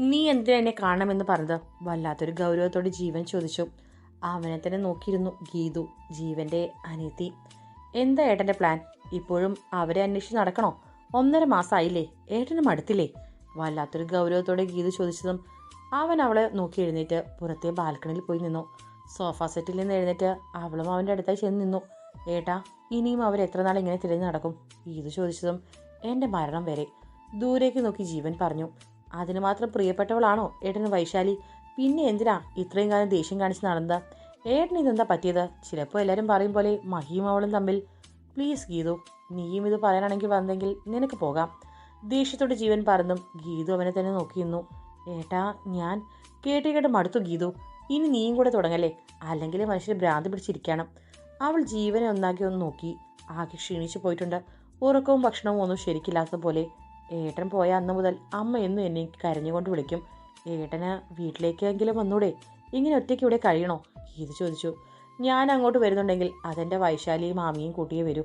നീ എന്തിനാ എന്നെ കാണണമെന്ന് പറഞ്ഞത്? വല്ലാത്തൊരു ഗൗരവത്തോടെ ജീവൻ ചോദിച്ചു. അവനെ തന്നെ നോക്കിയിരുന്നു ഗീതു ജീവന്റെ അനിയത്തി. എന്താ ഏട്ടന്റെ പ്ലാൻ ഇപ്പോഴും അവരെ അന്വേഷിച്ച് നടക്കണോ? ഒന്നര മാസമായില്ലേ ഏട്ടനും അടുത്തില്ലേ? വല്ലാത്തൊരു ഗൗരവത്തോടെ ഗീതു ചോദിച്ചതും അവൻ അവളെ നോക്കി എഴുന്നേറ്റ് പുറത്തെ ബാൽക്കണിയിൽ പോയി നിന്നു. സോഫ സെറ്റിൽ നിന്ന് എഴുന്നേറ്റ് അവളും അവന്റെ അടുത്തായി ചെന്ന് നിന്നു. ഏട്ടാ ഇനിയും അവർ എത്ര നാൾ ഇങ്ങനെ തിരഞ്ഞു നടക്കും? ഗീതു ചോദിച്ചതും എന്റെ മരണം വരെ. ദൂരേക്ക് നോക്കി ജീവൻ പറഞ്ഞു. അതിന് മാത്രം പ്രിയപ്പെട്ടവളാണോ ഏട്ടന് വൈശാലി? പിന്നെ എന്തിനാ ഇത്രയും കാലം ദേഷ്യം കാണിച്ച് നടന്നത്? ഏട്ടന് ഇതെന്താ പറ്റിയത്? ചിലപ്പോൾ എല്ലാവരും പറയും പോലെ മഹിയും അവളും തമ്മിൽ. പ്ലീസ് ഗീതു നീയും ഇത് പറയാനാണെങ്കിൽ വന്നെങ്കിൽ നിനക്ക് പോകാം. ദേഷ്യത്തോടെ ജീവൻ പറഞ്ഞും ഗീതു അവനെ തന്നെ നോക്കിയിരുന്നു ഏട്ടാ ഞാൻ കേട്ട് കേട്ട് മടുത്തു ഗീതു. ഇനി നീയും കൂടെ തുടങ്ങല്ലേ? അല്ലെങ്കിൽ മനുഷ്യന് ഭ്രാന്ത് പിടിച്ചിരിക്കണം. അവൾ ജീവനെ ഒന്നാക്കി ഒന്ന് നോക്കി. ആകെ ക്ഷീണിച്ചു പോയിട്ടുണ്ട്. ഉറക്കവും ഭക്ഷണവും ഒന്നും ശരിക്കില്ലാത്ത പോലെ ഏട്ടൻ പോയ അന്ന് മുതൽ അമ്മ എന്നും എന്നെ കരഞ്ഞുകൊണ്ട് വിളിക്കും. ഏട്ടന് വീട്ടിലേക്കെങ്കിലും വന്നൂടെ? ഇങ്ങനെ ഒറ്റയ്ക്ക് ഇവിടെ കഴിയണോ? ഇത് ചോദിച്ചു. ഞാൻ അങ്ങോട്ട് വരുന്നുണ്ടെങ്കിൽ അതെന്റെ വൈശാലിയും മാമിയും കൂട്ടിയേ വരൂ.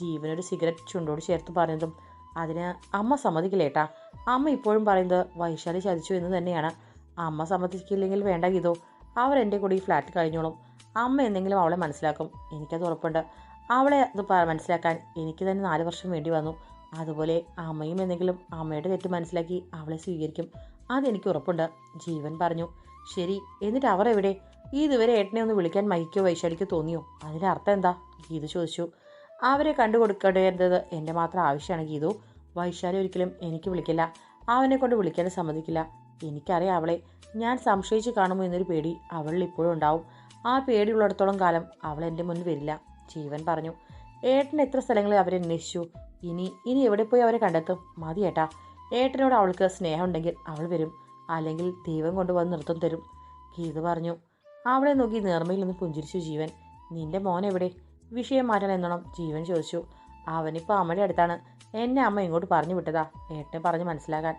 ജീവനൊരു സിഗരറ്റ് ചുണ്ടോട് ചേർത്ത് പറഞ്ഞതും അതിന് അമ്മ സമ്മതിക്കില്ലേട്ടാ അമ്മ ഇപ്പോഴും പറയുന്നത് വൈശാലി ചതിച്ചു എന്ന് തന്നെയാണ്. അമ്മ സമ്മതിക്കില്ലെങ്കിൽ വേണ്ട ഗീതോ. അവർ എന്റെ കൂടെ ഈ ഫ്ലാറ്റ് കഴിഞ്ഞോളും. അമ്മ എന്തെങ്കിലും അവളെ മനസ്സിലാക്കും. എനിക്കത് ഉറപ്പുണ്ട്. അവളെ അത് മനസ്സിലാക്കാൻ എനിക്ക് തന്നെ നാല് വർഷം വേണ്ടി വന്നു. അതുപോലെ അമ്മയും എന്തെങ്കിലും അമ്മയുടെ തെറ്റ് മനസ്സിലാക്കി അവളെ സ്വീകരിക്കും. അതെനിക്ക് ഉറപ്പുണ്ട്. ജീവൻ പറഞ്ഞു. ശരി എന്നിട്ട് അവർ എവിടെ? ഇതുവരെ ഏട്ടനെ ഒന്ന് വിളിക്കാൻ മൈക്കോ വൈശാലിക്കോ തോന്നിയോ? അതിന്റെ അർത്ഥം എന്താ? ഗീതു ചോദിച്ചു. അവരെ കണ്ടു കൊടുക്കേണ്ടത് എന്റെ മാത്രം ആവശ്യമാണ് ഗീതു. വൈശാലി ഒരിക്കലും എനിക്ക് വിളിക്കില്ല. അവനെ കൊണ്ട് വിളിക്കാൻ സമ്മതിക്കില്ല. എനിക്കറിയാം അവളെ. ഞാൻ സംശയിച്ച് കാണുമോ എന്നൊരു പേടി അവളിൽ ഇപ്പോഴും ഉണ്ടാവും. ആ പേടിയുള്ളിടത്തോളം കാലം അവൾ എന്റെ മുന്നിൽ വരില്ല. ജീവൻ പറഞ്ഞു. ഏട്ടൻ എത്ര സ്ഥലങ്ങളിൽ അവരെ അന്വേഷിച്ചു? ഇനി ഇനി എവിടെ പോയി അവരെ കണ്ടെത്തും? മതി ഏട്ടാ. ഏട്ടനോട് അവൾക്ക് സ്നേഹമുണ്ടെങ്കിൽ അവൾ വരും. അല്ലെങ്കിൽ ദൈവം കൊണ്ടുവന്ന് നൃത്തം തരും. ഗീത പറഞ്ഞു അവളെ നോക്കി നേർമയിൽ നിന്ന് പുഞ്ചിരിച്ചു ജീവൻ. നിന്റെ മോൻ എവിടെ? വിഷയം മാറ്റാൻ എന്നോണം ജീവൻ ചോദിച്ചു. അവനിപ്പോൾ അമ്മയുടെ അടുത്താണ്. എന്നെ അമ്മ ഇങ്ങോട്ട് പറഞ്ഞു വിട്ടതാ. ഏട്ടനെ പറഞ്ഞ് മനസ്സിലാക്കാൻ.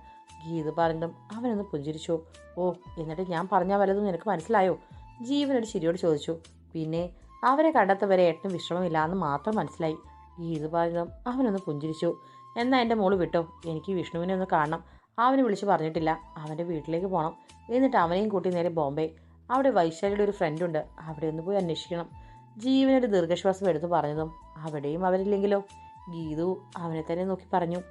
ഗീത പറഞ്ഞതും അവനൊന്ന് പുഞ്ചിരിച്ചു. ഓ എന്നിട്ട് ഞാൻ പറഞ്ഞ വല്ലതും നിനക്ക് മനസ്സിലായോ? ജീവൻ ഒരു ചിരിയോട് ചോദിച്ചു. പിന്നെ അവരെ കണ്ടെത്തവരെ ഏട്ടന് വിശ്രമമില്ല എന്ന് മാത്രം മനസ്സിലായി. ഗീത പറഞ്ഞതും അവനൊന്ന് പുഞ്ചിരിച്ചു. എന്നാൽ എന്റെ മോൾ വിട്ടോ? എനിക്ക് വിഷ്ണുവിനെ ഒന്ന് കാണണം. അവനെ വിളിച്ച് പറഞ്ഞിട്ടില്ല. അവന്റെ വീട്ടിലേക്ക് പോകണം എന്നിട്ട് അവനെയും കൂട്ടി നേരെ ബോംബെ. അവിടെ വൈശാലിയുടെ ഒരു ഫ്രണ്ടുണ്ട് അവിടെ ഒന്ന് പോയി അന്വേഷിക്കണം. ജീവനൊരു ദീർഘശ്വാസം എടുത്തു പറഞ്ഞതും അവിടെയും അവരില്ലെങ്കിലോ? ഗീതു അവനെ തന്നെ നോക്കി പറഞ്ഞു.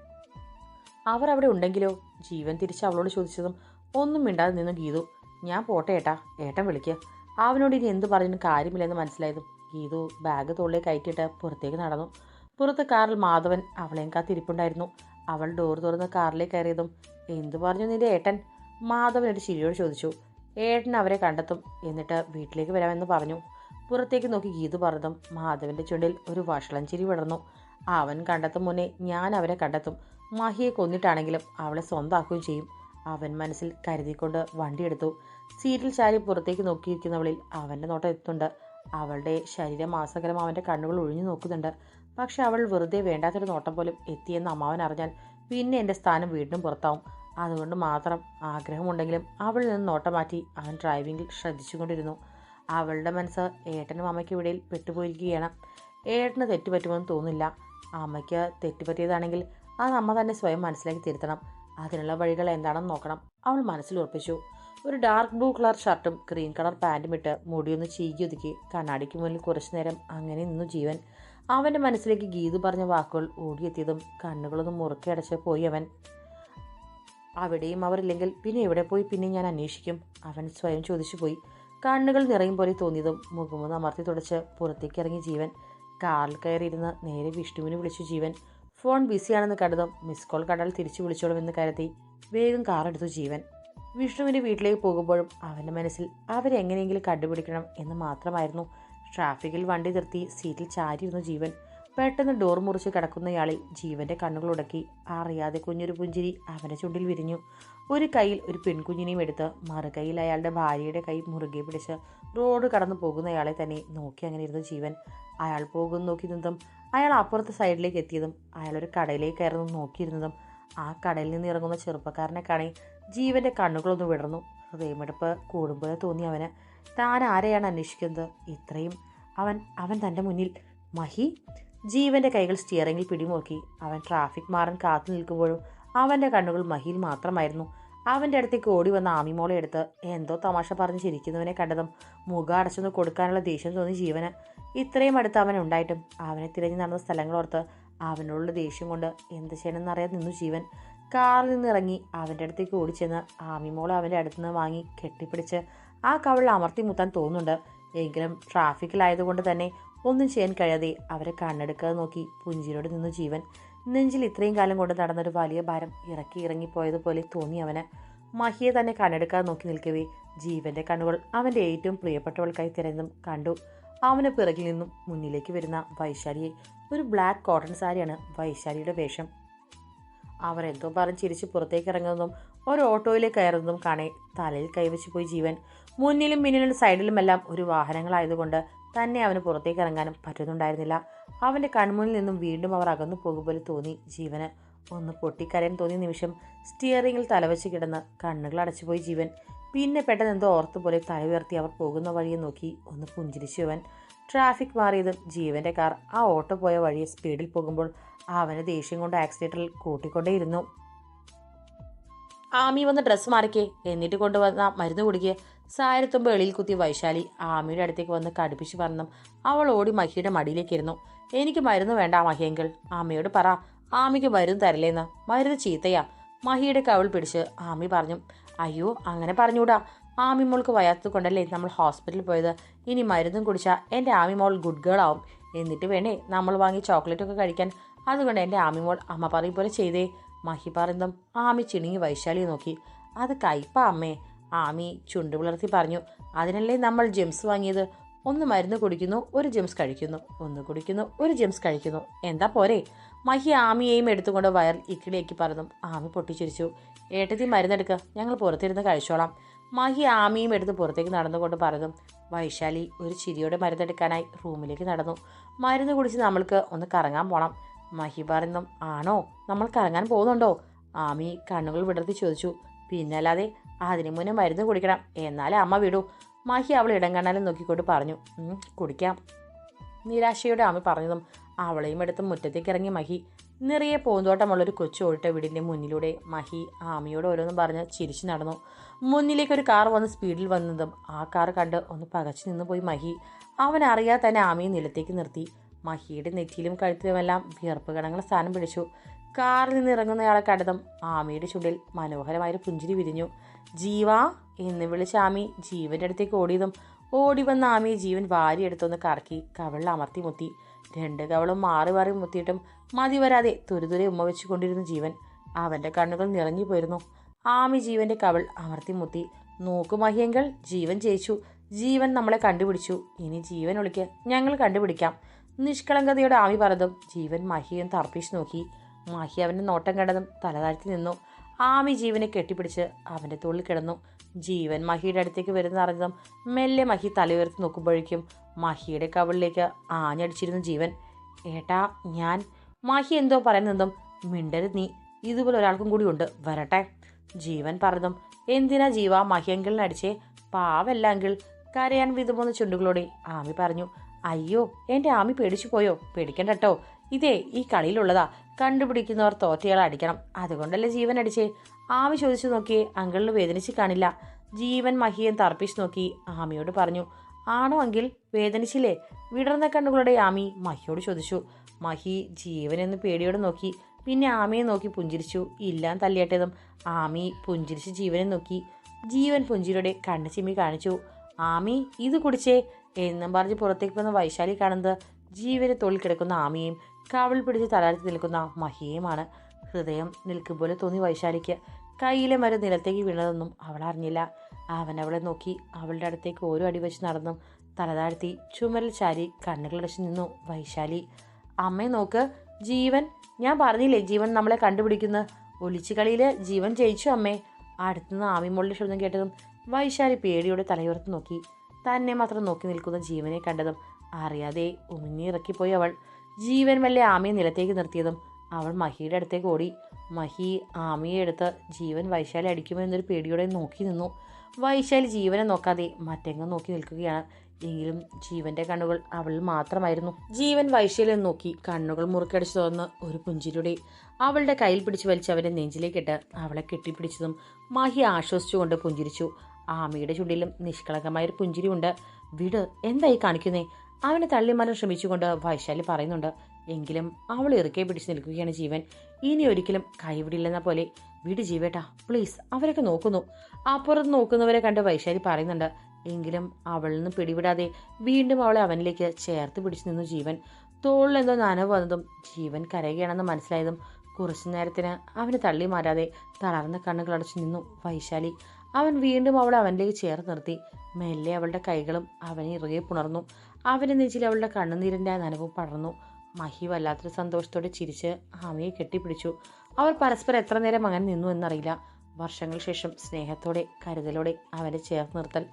അവർ അവിടെ ഉണ്ടെങ്കിലോ? ജീവൻ തിരിച്ച് അവളോട് ചോദിച്ചതും ഒന്നും മിണ്ടാതെ നിന്നു ഗീതു. ഞാൻ പോട്ടെ ഏട്ടാ. ഏട്ടൻ വിളിക്കുക അവനോട് ഇനി എന്ത് പറഞ്ഞിട്ടും കാര്യമില്ലെന്ന് മനസ്സിലായതും ഗീതു ബാഗ് തോളിലേക്ക് കയറ്റിയിട്ട് പുറത്തേക്ക് നടന്നു. പുറത്ത് കാറിൽ മാധവൻ അവളെയും കാത്തിരിപ്പുണ്ടായിരുന്നു. അവൾ ഡോർ തുറന്ന് കാറിലേക്ക് കയറിയതും എന്തു പറഞ്ഞു നിന്റെ ഏട്ടൻ? മാധവൻ ഒരു ചിരിയോട് ചോദിച്ചു. ഏട്ടൻ അവരെ കണ്ടെത്തും എന്നിട്ട് വീട്ടിലേക്ക് വരാമെന്ന് പറഞ്ഞു. പുറത്തേക്ക് നോക്കി ഗീതു പറഞ്ഞതും മാധവന്റെ ചുണ്ടിൽ ഒരു വഷളം ചിരി വിടർന്നു അവൻ കണ്ടെത്തും മുന്നേ ഞാൻ അവരെ കണ്ടെത്തും. മഹിയെ കൊന്നിട്ടാണെങ്കിലും അവളെ സ്വന്തമാക്കുകയും ചെയ്യും. അവൻ മനസ്സിൽ കരുതിക്കൊണ്ട് വണ്ടിയെടുത്തു സീറ്റിൽ ചാരി പുറത്തേക്ക് നോക്കിയിരിക്കുന്നവളിൽ അവന്റെ നോട്ടം എത്തുന്നുണ്ട്. അവളുടെ ശരീരം ശരീരമാസകരം അവന്റെ കണ്ണുകൾ ഒഴിഞ്ഞു നോക്കുന്നുണ്ട്. പക്ഷെ അവൾ വെറുതെ വേണ്ടാത്തൊരു നോട്ടം പോലും എത്തിയെന്ന് അമ്മാവൻ അറിഞ്ഞാൽ പിന്നെ എന്റെ സ്ഥാനം വീണ്ടും പുറത്താവും. അതുകൊണ്ട് മാത്രം ആഗ്രഹമുണ്ടെങ്കിലും അവളിൽ നിന്ന് നോട്ടം മാറ്റി അവൻ ഡ്രൈവിംഗിൽ ശ്രദ്ധിച്ചുകൊണ്ടിരുന്നു. അവളുടെ മനസ്സ് ഏട്ടനും അമ്മയ്ക്കും ഇടയിൽ പെട്ടുപോയിരിക്കുകയാണ്. ഏട്ടന് തെറ്റുപറ്റുമെന്ന് തോന്നില്ല അമ്മയ്ക്ക് തെറ്റുപറ്റിയതാണെങ്കിൽ അത് അമ്മ തന്നെ സ്വയം മനസ്സിലാക്കി തിരുത്തണം. അതിനുള്ള വഴികൾ എന്താണെന്ന് നോക്കണം. അവൾ മനസ്സിൽ ഉറപ്പിച്ചു. ഒരു ഡാർക്ക് ബ്ലൂ കളർ ഷർട്ടും ക്രീം കളർ പാന്റും ഇട്ട് മുടിയൊന്ന് ചീകി ഒതുക്കി കണ്ണാടിക്ക് മുന്നിൽ കുറച്ചു നേരം അങ്ങനെ നിന്നു ജീവൻ. അവന്റെ മനസ്സിലേക്ക് ഗീതു പറഞ്ഞ വാക്കുകൾ ഓടിയെത്തിയതും കണ്ണുകളൊന്നും മുറുക്കി അടച്ച് പോയി അവൻ. അവിടെയും അവരില്ലെങ്കിൽ പിന്നെ എവിടെ പോയി പിന്നെ ഞാൻ അന്വേഷിക്കും. അവൻ സ്വയം ചോദിച്ചു പോയി. കണ്ണുകൾ നിറയും പോലെ തോന്നിയതും മുഖമൊന്ന് അമർത്തി തുടച്ച് പുറത്തേക്ക് ഇറങ്ങി ജീവൻ. കാറിൽ കയറിയിരുന്ന് നേരെ വിഷ്ണുവിന് വിളിച്ചു ജീവൻ. ഫോൺ ബിസിയാണെന്ന് കണ്ടതും മിസ് കോൾ കണ്ടാൽ തിരിച്ചു വിളിച്ചോളുമെന്ന് കരുതി വേഗം കാറെടുത്തു ജീവൻ. വിഷ്ണുവിന്റെ വീട്ടിലേക്ക് പോകുമ്പോഴും അവന്റെ മനസ്സിൽ അവരെങ്ങനെയെങ്കിലും കണ്ടുപിടിക്കണം എന്ന് മാത്രമായിരുന്നു ട്രാഫിക്കിൽ വണ്ടി നിർത്തി സീറ്റിൽ ചാരിയിരുന്നു ജീവൻ പെട്ടെന്ന് ഡോർ മുറിച്ച് കിടക്കുന്നയാളിൽ ജീവന്റെ കണ്ണുകൾ ഉടക്കി. അറിയാതെ കുഞ്ഞൊരു പുഞ്ചിരി അവന്റെ ചുണ്ടിൽ വിരിഞ്ഞു. ഒരു കയ്യിൽ ഒരു പെൺകുഞ്ഞിനെയും എടുത്ത് മറുകൈയിൽ അയാളുടെ ഭാര്യയുടെ കൈ മുറുകെ പിടിച്ച് റോഡ് കടന്നു പോകുന്നയാളെ തന്നെ നോക്കി അങ്ങനെ ഇരുന്ന ജീവൻ. അയാൾ പോകുന്ന നോക്കി നിന്നതും അയാൾ അപ്പുറത്തെ സൈഡിലേക്ക് എത്തിയതും അയാൾ ഒരു കടയിലേക്ക് കയറുന്നു നോക്കിയിരുന്നതും ആ കടയിൽ നിന്ന് ഇറങ്ങുന്ന ചെറുപ്പക്കാരനെ കാണി ജീവന്റെ കണ്ണുകളൊന്ന് വിടർന്നു. ഹൃദയമെടുപ്പ് കൂടുമ്പോഴേ തോന്നി അവന്. താൻ ആരെയാണ് അന്വേഷിക്കുന്നത്? ഇത്രയും അവൻ അവൻ തന്റെ മുന്നിൽ. മഹി ജീവന്റെ കൈകൾ സ്റ്റിയറിംഗിൽ പിടിമുറുക്കി. അവൻ ട്രാഫിക് മാറാൻ കാത്തു നിൽക്കുമ്പോഴും അവന്റെ കണ്ണുകൾ മഹിയിൽ മാത്രമായിരുന്നു. അവന്റെ അടുത്തേക്ക് ഓടി വന്ന ആമിമോളെ എടുത്ത് എന്തോ തമാശ പറഞ്ഞ് ചിരിക്കുന്നവനെ കണ്ടതും മുഖം അടച്ചൊന്ന് കൊടുക്കാനുള്ള ദേഷ്യം തോന്നി ജീവന്. ഇത്രയും അടുത്ത് അവൻ ഉണ്ടായിട്ടും അവനെ തിരഞ്ഞു നടന്ന സ്ഥലങ്ങളോർത്ത് അവനോടുള്ള ദേഷ്യം കൊണ്ട് എന്ത് ചെയ്യണമെന്നറിയാതെ നിന്നു ജീവൻ. കാറിൽ നിന്ന് ഇറങ്ങി അവന്റെ അടുത്തേക്ക് ഓടിച്ചെന്ന് ആമിമോളെ അവന്റെ അടുത്ത് നിന്ന് വാങ്ങി കെട്ടിപ്പിടിച്ച് ആ കവളിൽ അമർത്തി മുത്താൻ തോന്നുന്നുണ്ട്. എങ്കിലും ട്രാഫിക്കിലായതുകൊണ്ട് തന്നെ ഒന്നും ചെയ്യാൻ കഴിയാതെ അവരെ കണ്ണെടുക്കാതെ നോക്കി പുഞ്ചിരോട് നിന്നു ജീവൻ. നെഞ്ചിൽ ഇത്രയും കാലം കൊണ്ട് നടന്നൊരു വലിയ ഭാരം ഇറക്കി ഇറങ്ങിപ്പോയതുപോലെ തോന്നി അവന്. മഹിയെ തന്നെ കണ്ണെടുക്കാതെ നോക്കി നിൽക്കവേ ജീവന്റെ കണ്ണുകൾ അവന്റെ ഏറ്റവും പ്രിയപ്പെട്ടവൾക്കായി തിരഞ്ഞതും കണ്ടു. അവന് പിറകിൽ നിന്നും മുന്നിലേക്ക് വരുന്ന വൈശാലിയെ ഒരു ബ്ലാക്ക് കോട്ടൺ സാരിയാണ് വൈശാലിയുടെ വേഷം. അവർ എന്തോ പറഞ്ഞ് ചിരിച്ച് പുറത്തേക്ക് ഇറങ്ങുന്നതും ഒരു ഓട്ടോയിലേക്ക് കയറുന്നതും കാണേ തലയിൽ കൈവച്ച് പോയി ജീവൻ. മുന്നിലും പിന്നിലും സൈഡിലുമെല്ലാം ഒരു വാഹനങ്ങളായതുകൊണ്ട് തന്നെ അവന് പുറത്തേക്ക് ഇറങ്ങാനും പറ്റുന്നുണ്ടായിരുന്നില്ല. അവന്റെ കൺമുന്നിൽ നിന്നും വീണ്ടും അവർ അകന്നു പോകുമ്പോൾ തോന്നി ജീവന്. ഒന്ന് പൊട്ടിക്കരയാൻ തോന്നിയ നിമിഷം സ്റ്റിയറിംഗിൽ തലവെച്ച് കിടന്ന് കണ്ണുകൾ അടച്ചുപോയി ജീവൻ. പിന്നെ പെട്ടെന്ന് എന്തോ ഓർത്തുപോലെ തല ഉയർത്തി അവർ പോകുന്ന വഴിയെ നോക്കി ഒന്ന് പുഞ്ചിരിച്ചു അവൻ. ട്രാഫിക് മാറിയതും ജീവന്റെ കാർ ആ ഓട്ടോ പോയ വഴിയെ സ്പീഡിൽ പോകുമ്പോൾ അവന് ദേഷ്യം കൊണ്ട് ആക്സിഡന്റിൽ കൂട്ടിക്കൊണ്ടേയിരുന്നു. ആമി വന്ന് ഡ്രസ്സ് മാറിക്കേ. എന്നിട്ട് കൊണ്ടുവന്ന മരുന്ന് കുടിക്കുക സായരത്തുമ്പ് എളിയിൽ കുത്തി വൈശാലി ആമിയുടെ അടുത്തേക്ക് വന്ന് കടുപ്പിച്ച് പറഞ്ഞു അവൾ ഓടി മഹിയുടെ മടിയിലേക്കിരുന്നു. എനിക്ക് മരുന്ന് വേണ്ട മഹിയെങ്കിൽ. ആമയോട് പറ ആമിക്ക് മരുന്ന് തരലേന്ന് മരുന്ന് ചീത്തയാ. മഹിയുടെ കവിൾ പിടിച്ച് ആമി പറഞ്ഞു അയ്യോ അങ്ങനെ പറഞ്ഞൂടാ ആമി മോൾക്ക് വയ്യാത്തത് കൊണ്ടല്ലേ നമ്മൾ ഹോസ്പിറ്റലിൽ പോയത്. ഇനി മരുന്നും കുടിച്ചാൽ എന്റെ ആമി മോൾ ഗുഡ് ഗേൾ ആവും. എന്നിട്ട് വേണേ നമ്മൾ വാങ്ങി ചോക്ലേറ്റ് ഒക്കെ കഴിക്കാൻ. അതുകൊണ്ട് എന്റെ ആമി മോൾ അമ്മ പറയും പോലെ ചെയ്തേ. മഹി പറയുന്നതും ആമി ചിണുങ്ങി വൈശാലി നോക്കി അത് കയ്പ അമ്മേ. ആമി ചുണ്ടു പുലർത്തി പറഞ്ഞു അതിനല്ലേ നമ്മൾ ജെംസ് വാങ്ങിയത്? ഒന്ന് മരുന്ന് കുടിക്കുന്നു ഒരു ജെംസ് കഴിക്കുന്നു ഒന്ന് കുടിക്കുന്നു ഒരു ജെംസ് കഴിക്കുന്നു. എന്താ പോരെ? മഹി ആമിയെയും എടുത്തുകൊണ്ട് വയർ ഇക്കിളിയേക്ക് പറഞ്ഞു ആമി പൊട്ടിച്ചിരിച്ചു. ഏട്ടത്തി മരുന്നെടുക്കുക ഞങ്ങൾ പുറത്തിരുന്ന് കഴിച്ചോളാം. മഹി ആമിയും എടുത്ത് പുറത്തേക്ക് നടന്നുകൊണ്ട് പറഞ്ഞു വൈശാലി ഒരു ചിരിയോടെ മരുന്നെടുക്കാനായി റൂമിലേക്ക് നടന്നു. മരുന്ന് കുടിച്ച് നമ്മൾക്ക് ഒന്ന് കറങ്ങാൻ പോകണം മഹി പറഞ്ഞു ആണോ? നമ്മൾ കറങ്ങാൻ പോകുന്നുണ്ടോ? ആമി കണ്ണുകൾ വിടർത്തി ചോദിച്ചു പിന്നല്ലാതെ അതിനു മുന്നേ മരുന്ന് കുടിക്കണം. എന്നാലേ അമ്മ വിടൂ. മഹി അവൾ ഇടം കണ്ണാലും നോക്കിക്കൊണ്ട് പറഞ്ഞു കുടിക്കാം. നിരാശയോടെ അമ്മ പറഞ്ഞതും അവളെയും എടുത്ത് മുറ്റത്തേക്ക് ഇറങ്ങി മഹി. നിറയെ പൂന്തോട്ടമുള്ളൊരു കൊച്ചു ഓടിട്ട വീടിന്റെ മുന്നിലൂടെ മഹി ആമിയോട് ഓരോന്നും പറഞ്ഞ് ചിരിച്ചു നടന്നു. മുന്നിലേക്ക് ഒരു കാർ വന്ന് സ്പീഡിൽ വന്നതും ആ കാർ കണ്ട് ഒന്ന് പകച്ചു നിന്ന് പോയി മഹി. അവൻ അറിയാതെ തന്നെ ആമിയെ നിലത്തേക്ക് നിർത്തി. മഹിയുടെ നെറ്റിയിലും കഴുത്തിലുമെല്ലാം വിയർപ്പ് കണങ്ങൾ സ്ഥാനം പിടിച്ചു. കാറിൽ നിന്ന് ഇറങ്ങുന്നയാളെ കണ്ടതും ആമിയുടെ ചുണ്ടിൽ മനോഹരമായൊരു പുഞ്ചിരി വിരിഞ്ഞു. ജീവ എന്ന് വിളിച്ച ആമി ജീവന്റെ അടുത്തേക്ക് ഓടിയതും ഓടി വന്ന ആമിയെ ജീവൻ വാരിയെടുത്തൊന്ന് കറക്കി കവളിൽ അമർത്തി മുത്തി. രണ്ട് കവളും മാറി മാറി മുത്തിയിട്ടും മതി വരാതെ തുരുതുരെ ഉമ്മ വെച്ചുകൊണ്ടിരുന്ന ജീവൻ അവന്റെ കണ്ണുകൾ നിറഞ്ഞു പോയിരുന്നു. ആമി ജീവന്റെ കവൾ അമർത്തി മുത്തി. നോക്കു മഹ്യങ്കൾ ജീവൻ ജയിച്ചു. ജീവൻ നമ്മളെ കണ്ടുപിടിച്ചു. ഇനി ജീവൻ ഒളിക്ക് ഞങ്ങൾ കണ്ടുപിടിക്കാം. നിഷ്കളങ്കതയോടെ ആമി പറഞ്ഞതും ജീവൻ മഹിയും തർപ്പിച്ച് നോക്കി. മഹി അവന്റെ നോട്ടം കണ്ടതും തലതാഴ്ത്തി നിന്നു. ആമി ജീവനെ കെട്ടിപ്പിടിച്ച് അവന്റെ തോളിൽ കിടന്നു. ജീവൻ മഹിയുടെ അടുത്തേക്ക് വരുന്ന അറിഞ്ഞതും മെല്ലെ മഹി തല ഉയർത്തി നോക്കുമ്പോഴേക്കും മഹിയുടെ കവളിലേക്ക് ആഞ്ഞടിച്ചിരുന്നു ജീവൻ. ഏട്ടാ ഞാൻ? മഹി എന്തോ പറയുന്നതും മിണ്ടരുത് നീ. ഇതുപോലെ ഒരാൾക്കും കൂടി ഉണ്ട്. വരട്ടെ. ജീവൻ പറഞ്ഞതും എന്തിനാ ജീവ മഹിയെങ്കിലിന് അടിച്ചേ? പാവല്ല അങ്കിൾ. കരയാൻ വിധമൊന്ന് ചുണ്ടുകളോടെ ആമി പറഞ്ഞു അയ്യോ എന്റെ ആമി പേടിച്ചു പോയോ? പേടിക്കണ്ട കേട്ടോ ഇതേ ഈ കളിയിലുള്ളതാ. കണ്ടുപിടിക്കുന്നവർ തോറ്റയാൾ അടിക്കണം അതുകൊണ്ടല്ലേ ജീവൻ അടിച്ചേ? ആമി ചോദിച്ചു നോക്കി അങ്കിളിന് വേദനിച്ച് കാണില്ല. ജീവൻ മഹിയൻ തർപ്പിച്ച് നോക്കി ആമിയോട് പറഞ്ഞു ആണോ അങ്കിൽ വേദനിച്ചില്ലേ? വിടർന്ന കണ്ണുകളുടെ ആമി മഹിയോട് ചോദിച്ചു. മഹി ജീവനെന്ന് പേടിയോട് നോക്കി പിന്നെ ആമിയെ നോക്കി പുഞ്ചിരിച്ചു. ഇല്ലാൻ തല്ലിയട്ടതും. ആമി പുഞ്ചിരിച്ച് ജീവനെ നോക്കി ജീവൻ പുഞ്ചിരിയുടെ കണ്ണു ചിമ്മി കാണിച്ചു. ആമി ഇത് കുടിച്ചേ? എന്നും പറഞ്ഞ് പുറത്തേക്ക് വന്ന വൈശാലി കാണുന്നത് ജീവനെ തോളിൽ കിടക്കുന്ന ആമിയെയും കവിൾ പിടിച്ച് തലാഴ്ത്തി നിൽക്കുന്ന മഹിയുമാണ് ഹൃദയം നിൽക്കും പോലെ തോന്നി വൈശാലിക്ക്. കയ്യിലെ മരം നിലത്തേക്ക് വീണതൊന്നും അവൾ അറിഞ്ഞില്ല. അവൻ അവളെ നോക്കി അവളുടെ അടുത്തേക്ക് ഓരോ അടി വെച്ച് നടന്നു. തലതാഴ്ത്തി ചുമരൽ ചാരി കണ്ണുകളടച്ച് നിന്നു. വൈശാലി അമ്മയെ നോക്ക് ജീവൻ ഞാൻ പറഞ്ഞില്ലേ ജീവൻ നമ്മളെ കണ്ടുപിടിക്കുന്നത് ഒളിച്ചു കളിയിൽ ജീവൻ ജയിച്ചു അമ്മേ. അടുത്തുനിന്ന് ആമിമോളുടെ ശബ്ദം കേട്ടതും വൈശാലി പേടിയോടെ തലയുയർത്ത് നോക്കി. തന്നെ മാത്രം നോക്കി നിൽക്കുന്ന ജീവനെ കണ്ടതും അറിയാതെ ഉമിഞ്ഞിറക്കിപ്പോയി അവൾ. ജീവൻ വല്ല ആമയെ നിലത്തേക്ക് നിർത്തിയതും അവൾ മഹിയുടെ അടുത്തേക്ക് ഓടി. മഹി ആമയെ എടുത്ത് ജീവൻ വൈശാലി അടിക്കുമോ എന്നൊരു പേടിയോടെ നോക്കി നിന്നു. വൈശാലി ജീവനെ നോക്കാതെ മറ്റെങ്ങും നോക്കി നിൽക്കുകയാണ്. എങ്കിലും ജീവന്റെ കണ്ണുകൾ അവളിൽ മാത്രമായിരുന്നു. ജീവൻ വൈശാലിയെ നോക്കി കണ്ണുകൾ മുറുക്കടിച്ചു തുറന്ന് ഒരു പുഞ്ചിരിയുടെ അവളുടെ കയ്യിൽ പിടിച്ചു വലിച്ച് അവന്റെ നെഞ്ചിലേക്കിട്ട് അവളെ കെട്ടിപ്പിടിച്ചതും മഹി ആശ്വസിച്ചുകൊണ്ട് പുഞ്ചിരിച്ചു. ആമിയുടെ ചുണ്ടിലും നിഷ്കളങ്കമായൊരു പുഞ്ചിരിയുണ്ട്. വിട് എന്തായി കാണിക്കുന്നേ? അവനെ തള്ളിമാറാൻ ശ്രമിച്ചുകൊണ്ട് വൈശാലി പറയുന്നുണ്ട് എങ്കിലും അവൾ ഇറുക്കെ പിടിച്ച് നിൽക്കുകയാണ് ജീവൻ. ഇനി ഒരിക്കലും കൈവിടില്ലെന്ന പോലെ വീട് ജീവേട്ടാ പ്ലീസ് അവരൊക്കെ നോക്കുന്നു. അപ്പുറത്ത് നോക്കുന്നവരെ കണ്ട് വൈശാലി പറയുന്നുണ്ട് എങ്കിലും അവളിൽ നിന്ന് പിടിവിടാതെ വീണ്ടും അവളെ അവനിലേക്ക് ചേർത്ത് പിടിച്ചു നിന്നു ജീവൻ. തോളിലെന്തോ നനവ് വന്നതും ജീവൻ കരയുകയാണെന്ന് മനസ്സിലായതും കുറച്ചു നേരത്തിന് അവന് തള്ളി മാറാതെ തളർന്ന കണ്ണുകൾ അടച്ചു നിന്നു വൈശാലി. അവൻ വീണ്ടും അവളെ അവനിലേക്ക് ചേർത്ത് നിർത്തി. മെല്ലെ അവളുടെ കൈകളും അവനെ ഇറുകെ പുണർന്നു. അവന്റെ നെഞ്ചിൽ അവളുടെ കണ്ണുനീരിന്റെ നനവും പടർന്നു. മഹി വല്ലാത്തൊരു സന്തോഷത്തോടെ ചിരിച്ച് ആമയെ കെട്ടിപ്പിടിച്ചു. അവർ പരസ്പരം എത്ര നേരം അങ്ങനെ നിന്നു എന്നറിയില്ല. വർഷങ്ങൾ ശേഷം സ്നേഹത്തോടെ കരുതലോടെ അവരെ ചേർത്ത് നിർത്തൽ.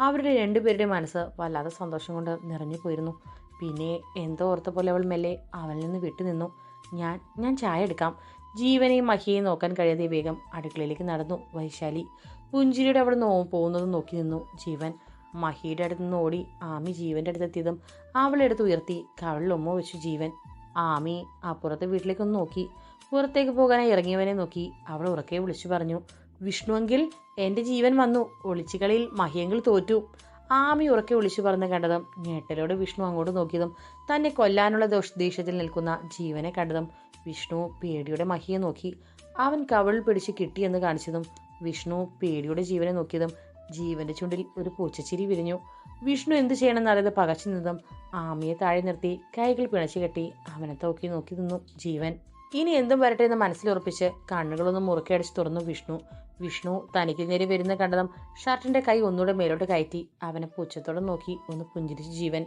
അവരുടെ രണ്ടുപേരുടെ മനസ്സ് വല്ലാത്ത സന്തോഷം കൊണ്ട് നിറഞ്ഞു പോയിരുന്നു. പിന്നെ എന്തോ ഓർത്ത പോലെ അവൾ മെല്ലെ അവനിൽ നിന്ന് വിട്ടുനിന്നു ഞാൻ ഞാൻ ചായ എടുക്കാം. ജീവനെയും മഹിയെയും നോക്കാൻ കഴിയാതെ വേഗം അടുക്കളയിലേക്ക് നടന്നു വൈശാലി. പുഞ്ചിരിയുടെ അവിടെ നോ പോകുന്നത് നോക്കി നിന്നു ജീവൻ. മഹിയുടെ അടുത്ത് നിന്ന് ഓടി ആമി ജീവന്റെ അടുത്തെത്തിയതും അവളെ എടുത്ത് ഉയർത്തി കവളിൽ വെച്ചു ജീവൻ. ആമി അപ്പുറത്തെ വീട്ടിലേക്കൊന്ന് നോക്കി. പുറത്തേക്ക് പോകാനായി ഇറങ്ങിയവനെ നോക്കി. അവൾ ഉറക്കെ വിളിച്ചു പറഞ്ഞു വിഷ്ണുവെങ്കിൽ എന്റെ ജീവൻ വന്നു. ഒളിച്ചുകളിയിൽ മഹിയെങ്കിൽ തോറ്റു. ആമി ഉറക്കെ വിളിച്ചു പറഞ്ഞ് കണ്ടതും ഞെട്ടലോട് വിഷ്ണു അങ്ങോട്ട് നോക്കിയതും തന്നെ കൊല്ലാനുള്ള ദോഷ ദേഷ്യത്തിൽ നിൽക്കുന്ന ജീവനെ കണ്ടതും വിഷ്ണു പേടിയുടെ മഹിയെ നോക്കി. അവൻ കവളിൽ പിടിച്ച് കിട്ടിയെന്ന് കാണിച്ചതും വിഷ്ണു പേടിയുടെ ജീവനെ നോക്കിയതും ജീവന്റെ ചുണ്ടിൽ ഒരു പൂച്ചച്ചിരി വിരിഞ്ഞു. വിഷ്ണു എന്ത് ചെയ്യണമെന്നറിയത് പകച്ചു നിന്നതും ആമിയെ താഴെ നിർത്തി കൈകൾ പിണച്ചു കെട്ടി അവനെ തോക്കി നോക്കി നിന്നു ജീവൻ. ഇനി എന്തും വരട്ടെ എന്ന് മനസ്സിലുറപ്പിച്ച് കണ്ണുകളൊന്നും മുറുക്കയടിച്ച് തുറന്നു വിഷ്ണു. വിഷ്ണു തനിക്ക് നേരെ വരുന്ന കണ്ടതും ഷർട്ടിന്റെ കൈ ഒന്നുകൂടെ മേലോട്ട് കയറ്റി അവനെ പൂച്ചത്തോടെ നോക്കി ഒന്ന് പുഞ്ചിരിച്ച് ജീവൻ.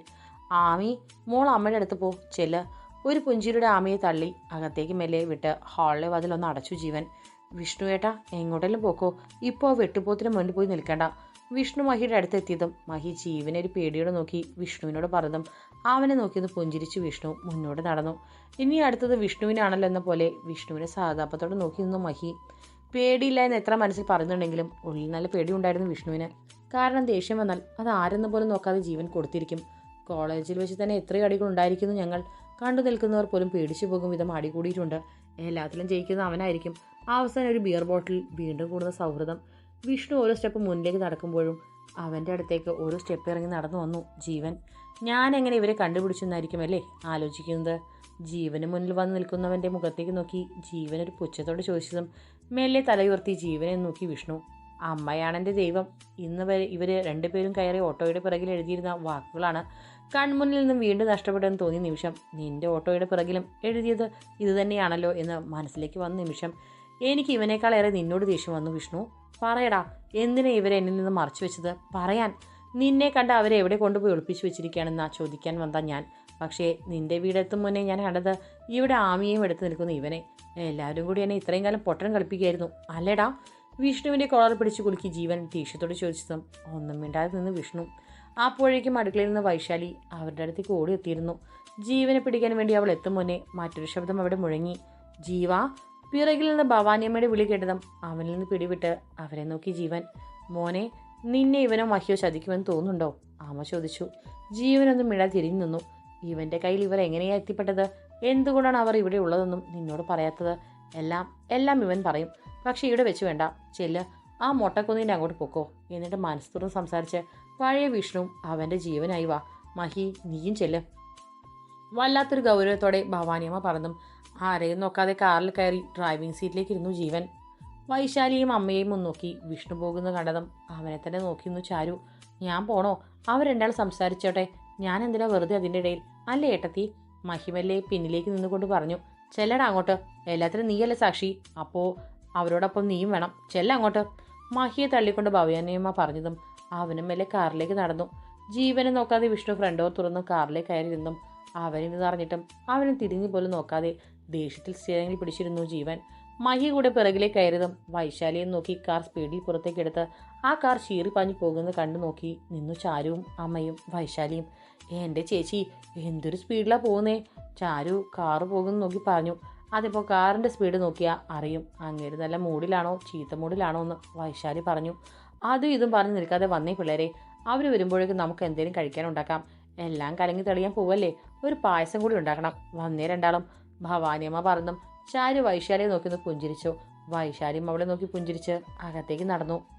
ആമി മോൾ അമ്മയുടെ അടുത്ത് പോ ചെല്ല്. ഒരു പുഞ്ചിരിയുടെ ആമയെ തള്ളി അകത്തേക്ക് മെല്ലെ വിട്ട് ഹാളിലെ വാതിലൊന്ന് അടച്ചു ജീവൻ. വിഷ്ണു ഏട്ടാ എങ്ങോട്ടെങ്കിലും പോക്കോ. ഇപ്പോൾ വെട്ടുപോത്തിന് മുന്നിൽ പോയി നിൽക്കേണ്ട. വിഷ്ണു മഹിയുടെ അടുത്തെത്തിയതും മഹി ജീവനെ ഒരു പേടിയോടെ നോക്കി വിഷ്ണുവിനോട് പറഞ്ഞതും അവനെ നോക്കിയത് പുഞ്ചിരിച്ച് വിഷ്ണു മുന്നോട്ട് നടന്നു. ഇനി അടുത്തത് വിഷ്ണുവിനാണല്ലോ എന്ന പോലെ വിഷ്ണുവിനെ സഹതാപത്തോടെ നോക്കി നിന്നു മഹി. പേടിയില്ല എന്ന് എത്ര മനസ്സിൽ പറയുന്നുണ്ടെങ്കിലും ഉള്ളിൽ നല്ല പേടിയുണ്ടായിരുന്നു വിഷ്ണുവിന്. കാരണം ദേഷ്യം വന്നാൽ അത് ആരെന്ന് പോലും നോക്കാതെ ജീവൻ കൊടുത്തിരിക്കും. കോളേജിൽ വെച്ച് തന്നെ എത്ര അടികൾ ഉണ്ടായിരിക്കുന്നു ഞങ്ങൾ. കണ്ടു നിൽക്കുന്നവർ പോലും പേടിച്ചു പോകും വിധം അടികൂടിയിട്ടുണ്ട്. എല്ലാത്തിലും ജയിക്കുന്ന അവനായിരിക്കും. അവസാനം ഒരു ബിയർ ബോട്ടിൽ വീണ്ടും കൂടുന്ന സൗഹൃദം. വിഷ്ണു ഓരോ സ്റ്റെപ്പ് മുന്നിലേക്ക് നടക്കുമ്പോഴും അവന്റെ അടുത്തേക്ക് ഓരോ സ്റ്റെപ്പ് ഇറങ്ങി നടന്നു വന്നു. ജീവൻ ഞാൻ എങ്ങനെ ഇവരെ കണ്ടുപിടിച്ചെന്നായിരിക്കും അല്ലേ ആലോചിക്കുന്നത്? ജീവന് മുന്നിൽ വന്ന് നിൽക്കുന്നവന്റെ മുഖത്തേക്ക് നോക്കി ജീവൻ ഒരു പുച്ഛത്തോട് ചോദിച്ചതും മെല്ലെ തലയുയർത്തി ജീവനെ നോക്കി വിഷ്ണു. അമ്മയാണെന്റെ ദൈവം. ഇന്ന് വരെ ഇവർ രണ്ടുപേരും കയറി ഓട്ടോയുടെ പിറകിൽ എഴുതിയിരുന്ന വാക്കുകളാണ് കൺമുന്നിൽ നിന്നും വീണ്ടും നഷ്ടപ്പെട്ടെന്ന് തോന്നിയ നിമിഷം നിന്റെ ഓട്ടോയുടെ പിറകിലും എഴുതിയത് ഇതുതന്നെയാണല്ലോ എന്ന് മനസ്സിലേക്ക് വന്ന നിമിഷം എനിക്ക് ഇവനേക്കാളേറെ നിന്നോട് ദേഷ്യം വന്നു വിഷ്ണു. പറയടാ എന്തിനാ ഇവരെ എന്നിൽ നിന്ന് മറച്ചു വെച്ചത്? പറയാൻ. നിന്നെ കണ്ട അവരെ എവിടെ കൊണ്ടുപോയി ഒളിപ്പിച്ചു വെച്ചിരിക്കുകയാണെന്നാ ചോദിക്കാൻ വന്ന ഞാൻ. പക്ഷേ നിന്റെ വീടെത്തും മുന്നേ ഞാൻ കണ്ടത് ഇവിടെ ആമിയെയും എടുത്ത് നിൽക്കുന്ന ഇവനെ. എല്ലാവരും കൂടി എന്നെ ഇത്രയും കാലം പൊട്ടൻ കളിപ്പിക്കുകയായിരുന്നു. അല്ലേടാ? വിഷ്ണുവിന്റെ കോളർ പിടിച്ച് കുലുക്കി ജീവൻ ദേഷ്യത്തോട് ചോദിച്ചതും ഒന്നും മിണ്ടാതെ നിന്ന് വിഷ്ണു. അപ്പോഴേക്കും അടുക്കളയിൽ നിന്ന് വൈശാലി അവരുടെ അടുത്തേക്ക് ഓടി എത്തിയിരുന്നു ജീവനെ പിടിക്കാൻ വേണ്ടി അവൾ എത്തും മുന്നേ മറ്റൊരു ശബ്ദം അവിടെ മുഴങ്ങി. ജീവ പിറകിൽ നിന്ന് ഭവാനിയമ്മയുടെ വിളി കേട്ടതും അവനിൽ നിന്ന് പിടിവിട്ട് അവരെ നോക്കി ജീവൻ. മോനെ നിന്നെ ഇവനോ മഹിയോ ചതിക്കുമെന്ന് തോന്നുന്നുണ്ടോ? അമ്മ ചോദിച്ചു. ജീവനൊന്നും മിഴ തിരിഞ്ഞു നിന്നു. ഇവന്റെ കയ്യിൽ ഇവർ എങ്ങനെയാ എത്തിപ്പെട്ടത്? എന്തുകൊണ്ടാണ് അവർ ഇവിടെ ഉള്ളതെന്നും നിന്നോട് പറയാത്തത്? എല്ലാം എല്ലാം ഇവൻ പറയും. പക്ഷേ ഇവിടെ വെച്ച് വേണ്ട. ചെല്ല് ആ മൊട്ടക്കുന്നിന്റെ അങ്ങോട്ട് പൊക്കോ. എന്നിട്ട് മനസ്സുറന്ന് സംസാരിച്ച് പഴയ വിഷ്ണു അവന്റെ ജീവനായി വാ. മഹി നീയും ചെല്ല്. വല്ലാത്തൊരു ഗൗരവത്തോടെ ഭവാനിയമ്മ പറഞ്ഞു ആരെയും നോക്കാതെ കാറിൽ കയറി ഡ്രൈവിംഗ് സീറ്റിലേക്ക് ഇരുന്നു ജീവൻ. വൈശാലിയും അമ്മയെയും മുന്നോക്കി വിഷ്ണു പോകുന്ന കണ്ടതും അവനെ തന്നെ നോക്കി ഒന്ന് ചാരു. ഞാൻ പോണോ? അവർ രണ്ടാൾ സംസാരിച്ചോട്ടെ. ഞാൻ എന്തിനാ വെറുതെ അതിന്റെ ഇടയിൽ? അല്ലേ ഏട്ടത്തി? മഹിമല്ലേ പിന്നിലേക്ക് നിന്നുകൊണ്ട് പറഞ്ഞു. ചെല്ലട അങ്ങോട്ട്. എല്ലാത്തിനും നീയല്ലേ സാക്ഷി? അപ്പോൾ അവരോടൊപ്പം നീയും വേണം. ചെല്ല അങ്ങോട്ട്. മഹിയെ തള്ളിക്കൊണ്ട് ഭവ്യാനിയമ്മ പറഞ്ഞതും അവനും മെല്ലെ കാറിലേക്ക് നടന്നു. ജീവനെ നോക്കാതെ വിഷ്ണു ഫ്രണ്ട് ഫ്രണ്ടോർ തുറന്ന് കാറിലേക്ക് കയറി കയറിയിരുന്നും അവനിത് അറിഞ്ഞിട്ടും അവനും തിരിഞ്ഞു പോലും നോക്കാതെ ദേഷ്യത്തിൽ സ്റ്റിയറിംഗിൽ പിടിച്ചിരുന്നു ജീവൻ. മഹി കൂടെ പിറകിലേക്ക് കയറിയതും വൈശാലിയെ നോക്കി കാർ സ്പീഡിൽ പുറത്തേക്ക് എടുത്ത് ആ കാർ ചീറി പാഞ്ഞു പോകുന്നത് കണ്ടു നോക്കി നിന്നു ചാരുവും അമ്മയും വൈശാലിയും. എന്റെ ചേച്ചി എന്തൊരു സ്പീഡിലാണ് പോകുന്നേ? ചാരു കാറ് പോകുന്നു നോക്കി പറഞ്ഞു. അതിപ്പോൾ കാറിന്റെ സ്പീഡ് നോക്കിയാൽ അറിയും. അങ്ങേര് നല്ല മൂഡിലാണോ ചീത്ത മൂഡിലാണോ എന്ന് വൈശാലി പറഞ്ഞു. അതും ഇതും പറഞ്ഞ് നിൽക്കാതെ വന്നേ പിള്ളേരെ. അവർ വരുമ്പോഴേക്കും നമുക്ക് എന്തെങ്കിലും കഴിക്കാൻ ഉണ്ടാക്കാം. എല്ലാം കലങ്ങി തെളിയാൻ പോവല്ലേ? ഒരു പായസം കൂടി ഉണ്ടാക്കണം. വന്നേ രണ്ടാളും. ഭവാനിയമ്മ പറഞ്ഞും. ചാരു വൈശാലിയെ നോക്കി ഒന്ന് പുഞ്ചിരിച്ചു. വൈശാലിയും അവളെ നോക്കി പുഞ്ചിരിച്ച് അകത്തേക്ക് നടന്നു.